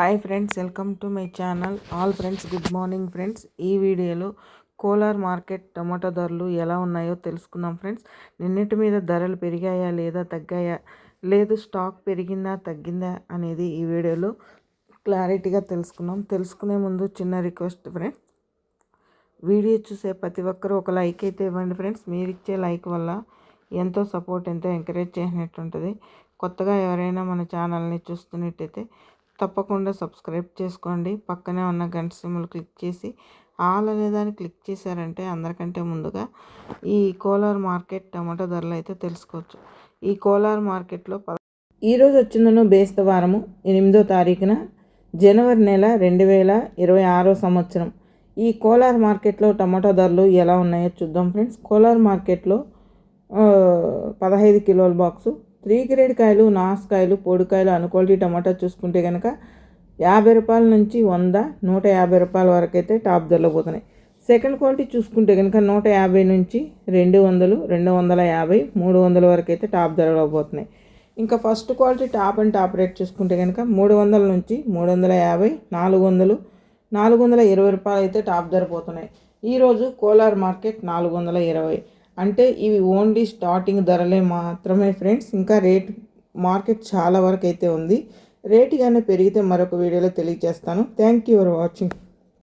Hi friends welcome to my channel all friends good morning friends ఈ వీడియోలో Kolar market tomato ధరలు ఎలా ఉన్నాయో తెలుసుకుందాం ఫ్రెండ్స్ నిన్నటి మీద ధరలు పెరిగాయా లేదా తగ్గాయా? లేదు స్టాక్ పెరిగిందా తగ్గిందా అనేది ఈ వీడియోలో క్లారిటీగా తెలుసుకున్నాం తెలుసుకునే ముందు చిన్న రిక్వెస్ట్ ఫ్రెండ్స్ వీడియో చూసే ప్రతి ఒక్కరూ ఒక లైక్ అయితే ఇవ్వండి ఫ్రెండ్స్ మీరు ఇచ్చే లైక్ వల్ల ఎంతో సపోర్ట్ ఎంతో ఎంకరేజ్ చేసినట్టు ఉంటుంది కొత్తగా ఎవరైనా మన ఛానల్ని చూస్తున్నట్టయితే తప్పకుండా సబ్స్క్రైబ్ చేసుకోండి. పక్కనే ఉన్న గంట సిమ్లు క్లిక్ చేసి ఆల్ అనేదాన్ని క్లిక్ చేశారంటే అందరికంటే ముందుగా ఈ కోలార్ మార్కెట్ టమాటో ధరలు అయితే తెలుసుకోవచ్చు. ఈ కోలార్ మార్కెట్లో ఈరోజు వచ్చిందను బేస్త వారము ఎనిమిదో తారీఖున జనవరి నెల రెండు వేల ఇరవై ఆరో సంవత్సరం. ఈ కోలార్ మార్కెట్లో టమాటో ధరలు ఎలా ఉన్నాయో చూద్దాం ఫ్రెండ్స్. కోలార్ మార్కెట్లో పదహైదు కిలోల బాక్సు త్రీ గ్రేడ్ కాయలు నాసుకాయలు పొడికాయలు అనుక్వాలిటీ టమాటా చూసుకుంటే కనుక యాభై రూపాయల నుంచి వంద నూట యాభై రూపాయల వరకు అయితే టాప్ ధరలో పోతున్నాయి. సెకండ్ క్వాలిటీ చూసుకుంటే కనుక నూట యాభై నుంచి రెండు వందలు రెండు వందల యాభై మూడు వందల వరకు అయితే టాప్ ధరలో పోతున్నాయి. ఇంకా first quality top and top rate చూసుకుంటే కనుక మూడు వందల నుంచి మూడు వందల యాభై నాలుగు వందలు నాలుగు వందల ఇరవై రూపాయలు అయితే టాప్ ధర పోతున్నాయి. ఈరోజు కోలార్ మార్కెట్ నాలుగు వందల ఇరవై. అంటే ఇవి ఓన్లీ స్టార్టింగ్ ధరలే మాత్రమే ఫ్రెండ్స్. ఇంకా రేట్ మార్కెట్ చాలా వరకు అయితే ఉంది. రేటు కానీ పెరిగితే మరొక వీడియోలో తెలియజేస్తాను. Thank you for watching.